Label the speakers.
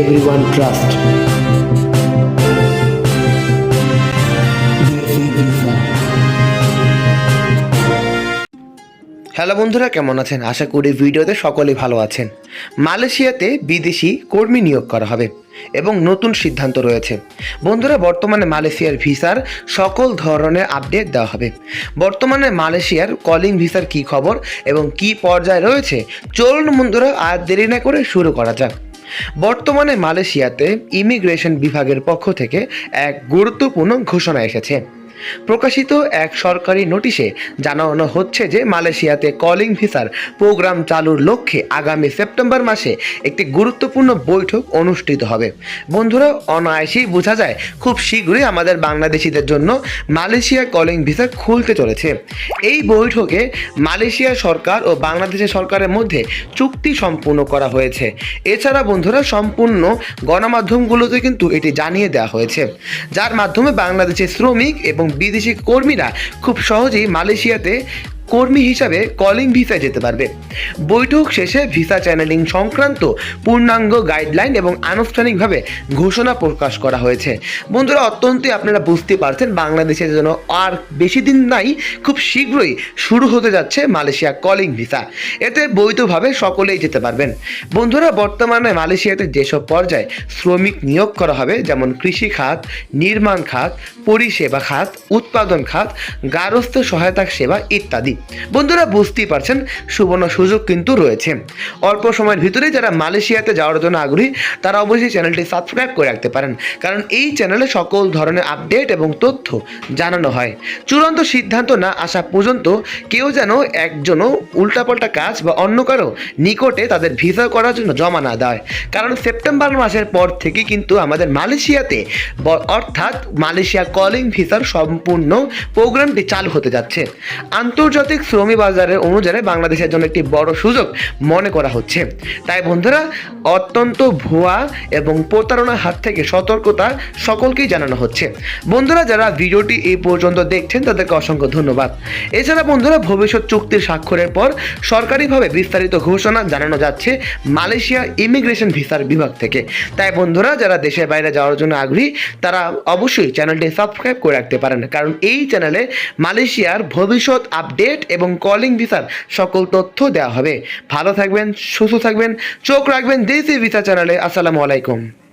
Speaker 1: everyone trust.
Speaker 2: Hello বন্ধুরা, কেমন আছেন? আশা করি ভিডিওতে সকলেই ভালো আছেন। মালয়েশিয়াতে বিদেশি কর্মী নিয়োগ করা হবে এবং নতুন সিদ্ধান্ত রয়েছে। বন্ধুরা, বর্তমানে মালয়েশিয়ার ভিসার সকল ধরনের আপডেট দেওয়া হবে। বর্তমানে মালয়েশিয়ার কলিং ভিসার কি খবর এবং কি পর্যায়ে রয়েছে, চলুন বন্ধুরা আর দেরি না করে শুরু করা যাক। বর্তমানে মালয়েশিয়াতে ইমিগ্রেশন বিভাগের পক্ষ থেকে এক গুরুত্বপূর্ণ ঘোষণা এসেছে। প্রকাশিত এক সরকারি নোটিশে জানানো হচ্ছে যে মালয়েশিয়াতে কলিং ভিসার প্রোগ্রাম চালুর লক্ষ্যে আগামী সেপ্টেম্বর মাসে একটি গুরুত্বপূর্ণ বৈঠক অনুষ্ঠিত হবে। বন্ধুরা, অনায়াসেই বোঝা যায় খুব শীঘ্রই আমাদের বাংলাদেশিদের জন্য মালয়েশিয়া কলিং ভিসা খুলতে চলেছে। এই বৈঠকে মালয়েশিয়া সরকার ও বাংলাদেশের সরকারের মধ্যে চুক্তি সম্পূর্ণ করা হয়েছে। এছাড়া বন্ধুরা, সম্পূর্ণ গণমাধ্যমগুলোতে কিন্তু এটি জানিয়ে দেওয়া হয়েছে। যার মাধ্যমে বাংলাদেশের শ্রমিক এবং বিদেশি কর্মীরা খুব সহজেই মালয়েশিয়াতে কর্মী হিসাবে কলিং ভিসায় যেতে পারবে। বৈঠক শেষে ভিসা চ্যানেলিং সংক্রান্ত পূর্ণাঙ্গ গাইডলাইন এবং আনুষ্ঠানিকভাবে ঘোষণা প্রকাশ করা হয়েছে। বন্ধুরা, অত্যন্তই আপনারা বুঝতে পারছেন বাংলাদেশের জন্য আর বেশি দিন নাই, খুব শীঘ্রই শুরু হতে যাচ্ছে মালয়েশিয়া কলিং ভিসা এতে বৈধভাবে সকলেই যেতে পারবেন। বন্ধুরা, বর্তমানে মালয়েশিয়াতে যেসব পর্যায়ে শ্রমিক নিয়োগ করা হবে, যেমন কৃষি খাত, নির্মাণ খাত, পরিষেবা খাত, উৎপাদন খাত গার্হস্থ্য সহায়তা সেবা ইত্যাদি বন্ধুরা বুঝতেই পারছেন, সুবর্ণ সুযোগ কিন্তু রয়েছে। অল্প সময়ের ভিতরে যারা মালয়েশিয়াতে যাওয়ার জন্য আগ্রহী, তারা অবশ্যই চ্যানেলটি সাবস্ক্রাইব করে রাখতে পারেন। কারণ এই চ্যানেলে সকল ধরনের আপডেট এবং তথ্য জানানো হয়। চূড়ান্ত সিদ্ধান্ত না আসা পর্যন্ত কেউ যেন একজনও উল্টাপাল্টা কাজ বা অন্য কারও নিকটে তাদের ভিসা করার জন্য জমা না দেয়। কারণ সেপ্টেম্বর মাসের পর থেকে কিন্তু আমাদের মালয়েশিয়াতে অর্থাৎ মালয়েশিয়া কলিং ভিসার সম্পূর্ণ প্রোগ্রামটি চালু হতে যাচ্ছে। আন্তর্জাতিক শ্রমিক বাজারের অনুযায়ী বাংলাদেশের জন্য একটি বড় সুযোগ মনে করা হচ্ছে। তাই বন্ধুরা, অত্যন্ত ভুয়া এবং প্রতারণার হাত থেকে সতর্কতা সকলকেই জানানো হচ্ছে। বন্ধুরা, যারা ভিডিওটি এই পর্যন্ত দেখছেন, তাদেরকে অসংখ্য ধন্যবাদ। এছাড়া বন্ধুরা, ভবিষ্যৎ চুক্তির স্বাক্ষরের পর সরকারিভাবে বিস্তারিত ঘোষণা জানানো যাচ্ছে মালয়েশিয়া ইমিগ্রেশন ভিসার বিভাগ থেকে। তাই বন্ধুরা, যারা দেশের বাইরে যাওয়ার জন্য আগ্রহী, তারা অবশ্যই চ্যানেলটি সাবস্ক্রাইব করে রাখতে পারেন। কারণ এই চ্যানেলে মালয়েশিয়ার ভবিষ্যৎ আপডেট এবং কলিং ভিসার সকল তথ্য দেওয়া হবে। ভালো থাকবেন, সুস্থ থাকবেন, চোখ রাখবেন দেশি ভিসা চ্যানেলে আসসালামু আলাইকুম।